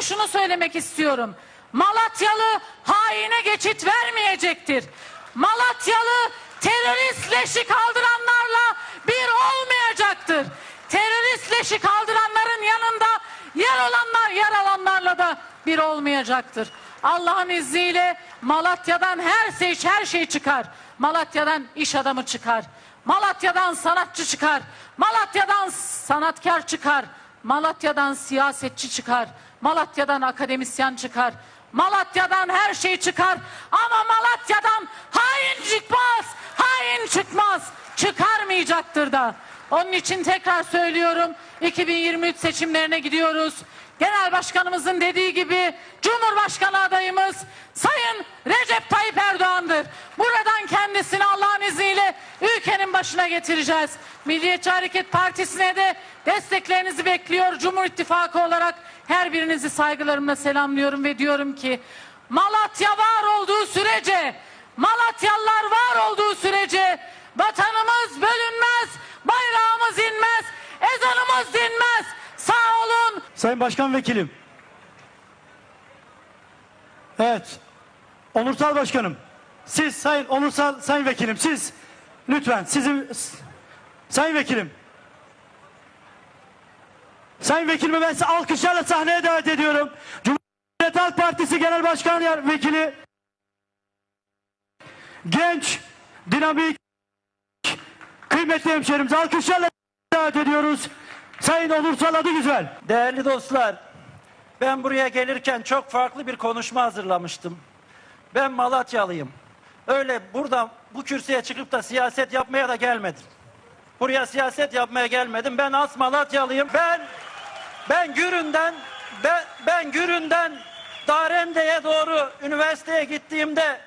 şunu söylemek istiyorum. Malatyalı haine geçit vermeyecektir. Malatyalı terörist leşi kaldıranlarla bir olmayacaktır. Terörist leşi kaldıranların yanında yer olanlar yer alanlarla da bir olmayacaktır. Allah'ın izniyle Malatya'dan her şey her şey çıkar. Malatya'dan iş adamı çıkar. Malatya'dan sanatçı çıkar. Malatya'dan sanatkar çıkar. Malatya'dan siyasetçi çıkar. Malatya'dan akademisyen çıkar. Malatya'dan her şey çıkar. Ama Malatya'dan hain çıkmaz. Hain çıkmaz. Çıkarmayacaktır da. Onun için tekrar söylüyorum 2023 seçimlerine gidiyoruz. Genel Başkanımızın dediği gibi Cumhurbaşkanı adayımız Sayın Recep Tayyip Erdoğan'dır. Buradan kendisini Allah'ın izniyle ülkenin başına getireceğiz. Milliyetçi Hareket Partisi'ne de desteklerinizi bekliyor. Cumhur İttifakı olarak her birinizi saygılarımla selamlıyorum ve diyorum ki Malatya var olduğu sürece, Malatyalılar var olduğu sürece vatanımız bölünmez, bayrağımız inmez, ezanımız dinmez. Sağ olun, Sayın Başkan Vekilim. Evet. Onursal Başkanım. Siz Sayın Onursal Sayın Vekilim siz lütfen sizin Sayın Vekilim. Sayın Vekilimi ben sizi alkışlarla sahneye davet ediyorum. Cumhuriyet Halk Partisi Genel Başkan Vekili genç, dinamik, kıymetli hemşerimizi alkışlarla davet ediyoruz. Sayın Onursal adı güzel. Değerli dostlar, ben buraya gelirken çok farklı bir konuşma hazırlamıştım. Ben Malatyalıyım. Öyle burada bu kürsüye çıkıp da siyaset yapmaya da gelmedim. Buraya siyaset yapmaya gelmedim. Ben as Malatyalıyım. Ben ben Gürün'den ben, ben Gürün'den Darende'ye doğru üniversiteye gittiğimde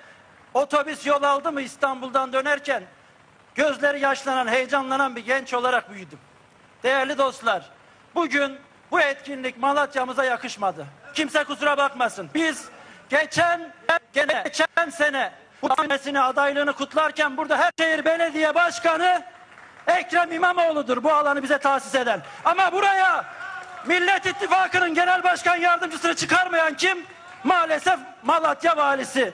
otobüs yol aldı mı İstanbul'dan dönerken gözleri yaşlanan, heyecanlanan bir genç olarak büyüdüm. Değerli dostlar, bugün bu etkinlik Malatya'mıza yakışmadı. Kimse kusura bakmasın. Biz geçen geçen sene bu senesini adaylığını kutlarken burada her şehir belediye başkanı Ekrem İmamoğlu'dur bu alanı bize tahsis eden. Ama buraya Millet İttifakı'nın genel başkan yardımcısını çıkarmayan kim? Maalesef Malatya valisi.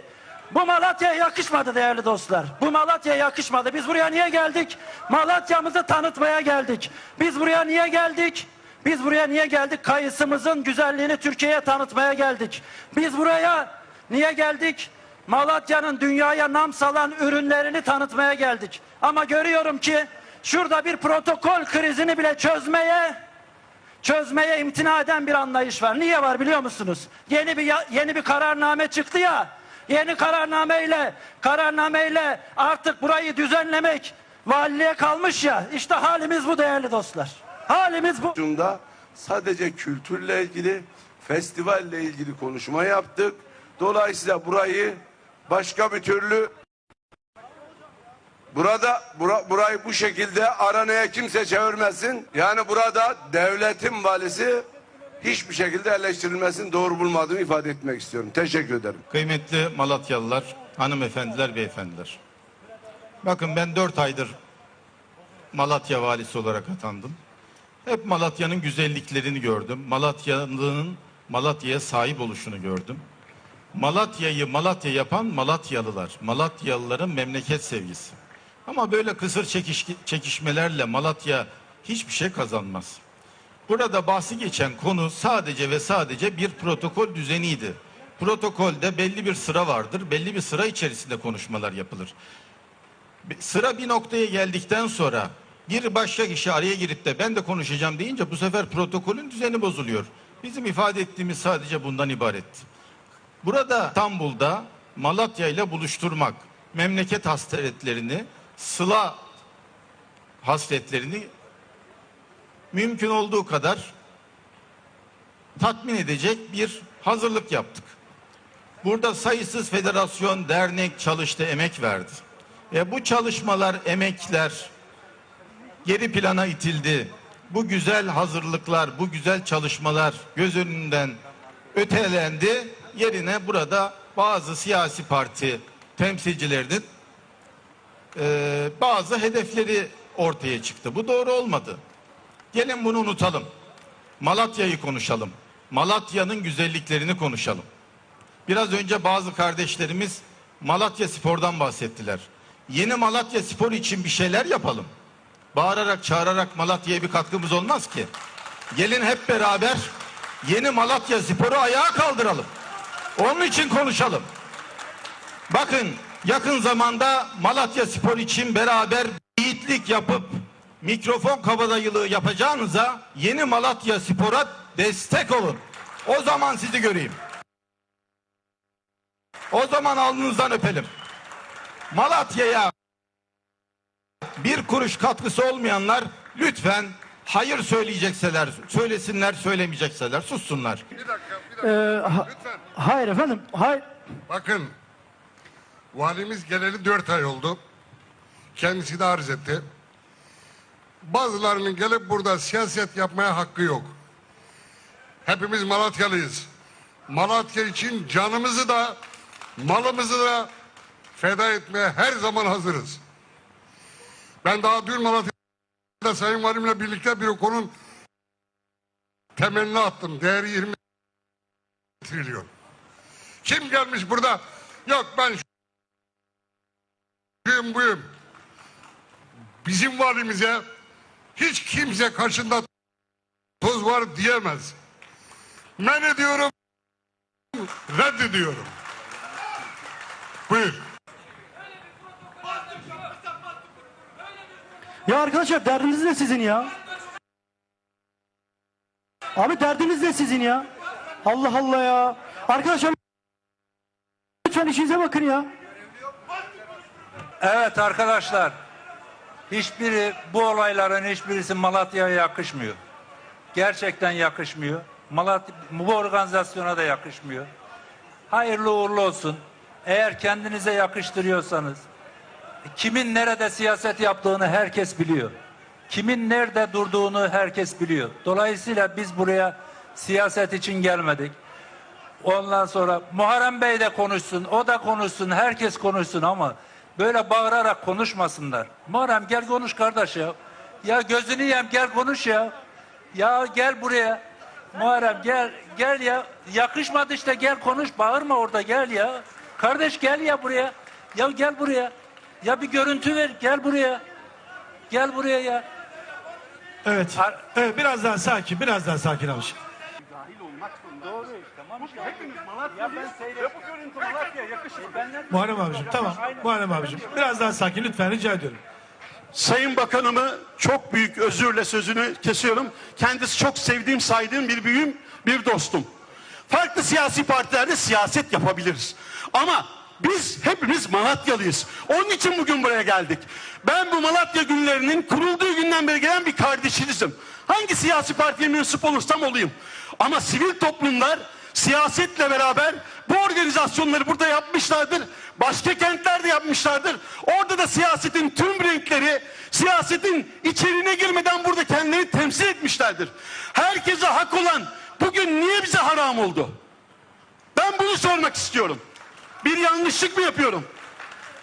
Bu Malatya'ya yakışmadı değerli dostlar. Bu Malatya'ya yakışmadı. Biz buraya niye geldik? Malatya'mızı tanıtmaya geldik. Biz buraya niye geldik? Biz buraya niye geldik? Kayısımızın güzelliğini Türkiye'ye tanıtmaya geldik. Biz buraya niye geldik? Malatya'nın dünyaya nam salan ürünlerini tanıtmaya geldik. Ama görüyorum ki şurada bir protokol krizini bile çözmeye çözmeye imtina eden bir anlayış var. Niye var biliyor musunuz? Yeni bir yeni bir kararname çıktı ya. Yeni kararnameyle kararnameyle artık burayı düzenlemek valiliğe kalmış ya. İşte halimiz bu değerli dostlar. Halimiz bu. Şunda sadece kültürle ilgili, festivalle ilgili konuşma yaptık. Dolayısıyla burayı başka bir türlü Burada bura- burayı bu şekilde aranaya kimse çevirmesin. Yani burada devletin valisi hiçbir şekilde eleştirilmesini doğru bulmadığımı ifade etmek istiyorum. Teşekkür ederim. Kıymetli Malatyalılar, hanımefendiler, beyefendiler. Bakın ben dört aydır Malatya valisi olarak atandım. Hep Malatya'nın güzelliklerini gördüm. Malatya'nın Malatya'ya sahip oluşunu gördüm. Malatya'yı Malatya yapan Malatyalılar. Malatyalıların memleket sevgisi. Ama böyle kısır çekiş, çekişmelerle Malatya hiçbir şey kazanmaz. Burada bahsi geçen konu sadece ve sadece bir protokol düzeniydi. Protokolde belli bir sıra vardır. Belli bir sıra içerisinde konuşmalar yapılır. Sıra bir noktaya geldikten sonra bir başka kişi araya girip de ben de konuşacağım deyince bu sefer protokolün düzeni bozuluyor. Bizim ifade ettiğimiz sadece bundan ibaretti. Burada İstanbul'da Malatya ile buluşturmak, memleket hasretlerini, sıla hasretlerini mümkün olduğu kadar tatmin edecek bir hazırlık yaptık. Burada sayısız federasyon, dernek çalıştı, emek verdi. E bu çalışmalar, emekler geri plana itildi. Bu güzel hazırlıklar, bu güzel çalışmalar göz önünden ötelendi. Yerine burada bazı siyasi parti temsilcilerinin e, bazı hedefleri ortaya çıktı. Bu doğru olmadı. Gelin bunu unutalım. Malatya'yı konuşalım. Malatya'nın güzelliklerini konuşalım. Biraz önce bazı kardeşlerimiz Malatya Spor'dan bahsettiler. Yeni Malatya Spor için bir şeyler yapalım. Bağırarak çağırarak Malatya'ya bir katkımız olmaz ki. Gelin hep beraber yeni Malatya Spor'u ayağa kaldıralım. Onun için konuşalım. Bakın yakın zamanda Malatya Spor için beraber yiğitlik yapıp mikrofon kabadayılığı yapacağınıza yeni Malatya Spor'a destek olun. O zaman sizi göreyim. O zaman alnınızdan öpelim. Malatya'ya bir kuruş katkısı olmayanlar lütfen hayır söyleyecekseler söylesinler söylemeyecekseler sussunlar. Bir dakika, bir dakika. Ee, ha- Lütfen. hayır efendim. Hayır. Bakın, valimiz geleli dört ay oldu. Kendisi de arz etti. Bazılarının gelip burada siyaset yapmaya hakkı yok. Hepimiz Malatyalıyız. Malatya için canımızı da malımızı da feda etmeye her zaman hazırız. Ben daha dün Malatya'da Sayın Valimle birlikte bir okulun temelini attım. Değeri 20 trilyon. Kim gelmiş burada? Yok ben şuyum buyum. Bizim valimize hiç kimse karşında toz var diyemez. Men ediyorum, reddediyorum. Buyur. Ya arkadaşlar derdiniz ne sizin ya? Abi derdiniz ne sizin ya? Allah Allah ya. Arkadaşlar lütfen işinize bakın ya. Evet arkadaşlar. Hiçbiri bu olayların hiçbirisi Malatya'ya yakışmıyor. Gerçekten yakışmıyor. Malatya bu organizasyona da yakışmıyor. Hayırlı uğurlu olsun. Eğer kendinize yakıştırıyorsanız kimin nerede siyaset yaptığını herkes biliyor. Kimin nerede durduğunu herkes biliyor. Dolayısıyla biz buraya siyaset için gelmedik. Ondan sonra Muharrem Bey de konuşsun, o da konuşsun, herkes konuşsun ama böyle bağırarak konuşmasınlar. Muharrem gel konuş kardeş ya. Ya gözünü yem gel konuş ya. Ya gel buraya. Muharrem gel gel ya. Yakışmadı işte gel konuş bağırma orada gel ya. Kardeş gel ya buraya. Ya gel buraya. Ya bir görüntü ver gel buraya. Gel buraya ya. Evet. Ar- Evet biraz daha sakin, biraz daha sakin alış. Muharrem abicim tamam. Muharrem abicim biraz daha sakin lütfen rica ediyorum. Sayın Bakanımı çok büyük özürle sözünü kesiyorum. Kendisi çok sevdiğim, saydığım bir büyüğüm, bir dostum. Farklı siyasi partilerde siyaset yapabiliriz. Ama biz hepimiz Malatyalıyız. Onun için bugün buraya geldik. Ben bu Malatya günlerinin kurulduğu günden beri gelen bir kardeşinizim. Hangi siyasi partiye mensup olursam olayım. Ama sivil toplumlar siyasetle beraber bu organizasyonları burada yapmışlardır. Başka kentlerde yapmışlardır. Orada da siyasetin tüm renkleri siyasetin içeriğine girmeden burada kendilerini temsil etmişlerdir. Herkese hak olan bugün niye bize haram oldu? Ben bunu sormak istiyorum. Bir yanlışlık mı yapıyorum?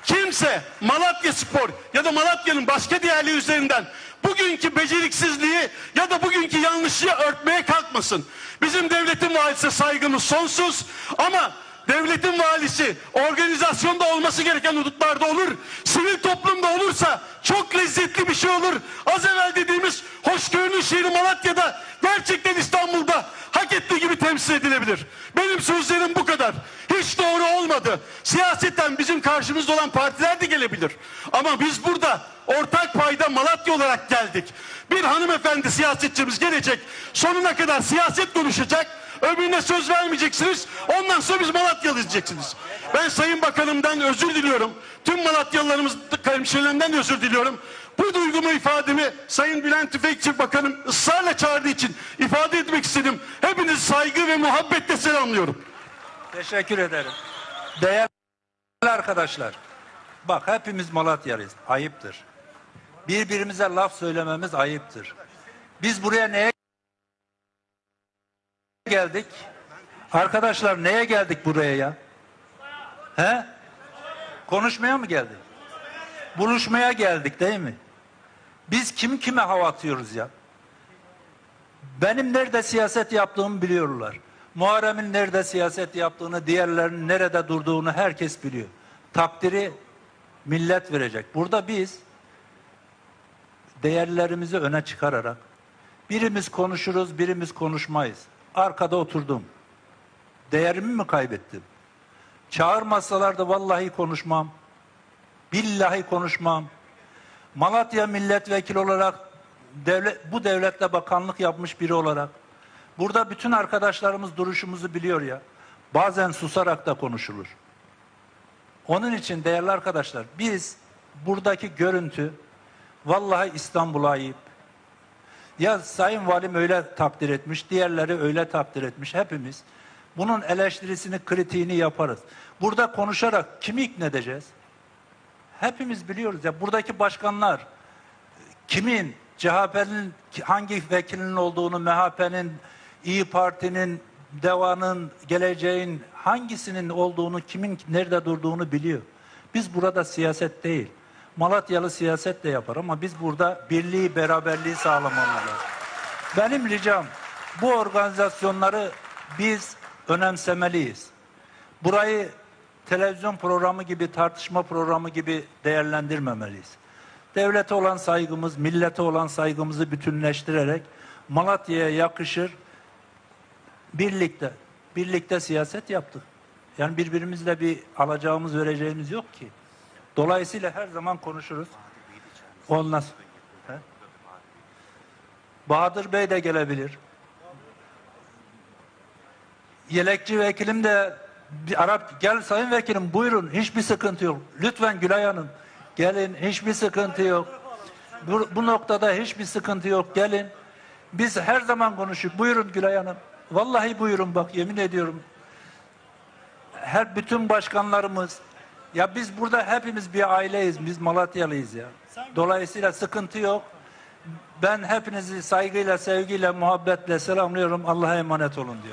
Kimse Malatya Spor ya da Malatya'nın başka değerleri üzerinden bugünkü beceriksizliği ya da bugünkü yanlışlığı örtmeye kalkmasın. Bizim devletin valisi saygımız sonsuz ama devletin valisi organizasyonda olması gereken hudutlarda olur. Sivil toplumda olursa çok lezzetli bir şey olur. Az evvel dediğimiz hoşgörünün şehri Malatya'da gerçekten İstanbul'da hak ettiği gibi temsil edilebilir. Benim sözlerim bu kadar. Hiç doğru olmadı. Siyasetten bizim karşımızda olan partiler de gelebilir. Ama biz burada ortak payda Malatya olarak geldik. Bir hanımefendi siyasetçimiz gelecek. Sonuna kadar siyaset konuşacak. Öbürüne söz vermeyeceksiniz. Ondan sonra biz Malatyalı diyeceksiniz. Ben Sayın Bakanımdan özür diliyorum. Tüm Malatyalılarımız hemşehrilerimden de özür diliyorum. Bu duygumu ifademi Sayın Bülent Tüfekçi Bakanım ısrarla çağırdığı için ifade etmek istedim. Hepinizi saygı ve muhabbetle selamlıyorum. Teşekkür ederim. Değerli arkadaşlar, bak hepimiz Malatyalıyız. Ayıptır. Birbirimize laf söylememiz ayıptır. Biz buraya neye geldik? Arkadaşlar neye geldik buraya ya? He? Konuşmaya mı geldik? Buluşmaya geldik değil mi? Biz kim kime hava atıyoruz ya? Benim nerede siyaset yaptığımı biliyorlar. Muharrem'in nerede siyaset yaptığını, diğerlerinin nerede durduğunu herkes biliyor. Takdiri millet verecek. Burada biz değerlerimizi öne çıkararak birimiz konuşuruz, birimiz konuşmayız. Arkada oturdum. Değerimi mi kaybettim? Çağırmasalar da vallahi konuşmam. Billahi konuşmam. Malatya milletvekili olarak devlet, bu devlette bakanlık yapmış biri olarak burada bütün arkadaşlarımız duruşumuzu biliyor ya. Bazen susarak da konuşulur. Onun için değerli arkadaşlar biz buradaki görüntü vallahi İstanbul'a ayıp. Ya Sayın Valim öyle takdir etmiş, diğerleri öyle takdir etmiş. Hepimiz bunun eleştirisini, kritiğini yaparız. Burada konuşarak kimi ikna edeceğiz? Hepimiz biliyoruz ya buradaki başkanlar kimin CHP'nin hangi vekilinin olduğunu, MHP'nin, İyi Parti'nin, DEVA'nın, geleceğin hangisinin olduğunu, kimin nerede durduğunu biliyor. Biz burada siyaset değil. Malatyalı siyaset de yapar ama biz burada birliği, beraberliği sağlamamız lazım. Benim ricam bu organizasyonları biz önemsemeliyiz. Burayı televizyon programı gibi, tartışma programı gibi değerlendirmemeliyiz. Devlete olan saygımız, millete olan saygımızı bütünleştirerek Malatya'ya yakışır birlikte, birlikte siyaset yaptık. Yani birbirimizle bir alacağımız, vereceğimiz yok ki. Dolayısıyla her zaman konuşuruz. Ondan He? Bahadır Bey de gelebilir. Yelekçi vekilim de bir Arap gel sayın vekilim buyurun hiçbir sıkıntı yok. Lütfen Gülay Hanım gelin hiçbir sıkıntı yok. Bu, bu noktada hiçbir sıkıntı yok gelin. Biz her zaman konuşuyoruz. Buyurun Gülay Hanım. Vallahi buyurun bak yemin ediyorum. Her bütün başkanlarımız ya biz burada hepimiz bir aileyiz. Biz Malatyalıyız ya. Dolayısıyla sıkıntı yok. Ben hepinizi saygıyla, sevgiyle, muhabbetle selamlıyorum. Allah'a emanet olun diyor.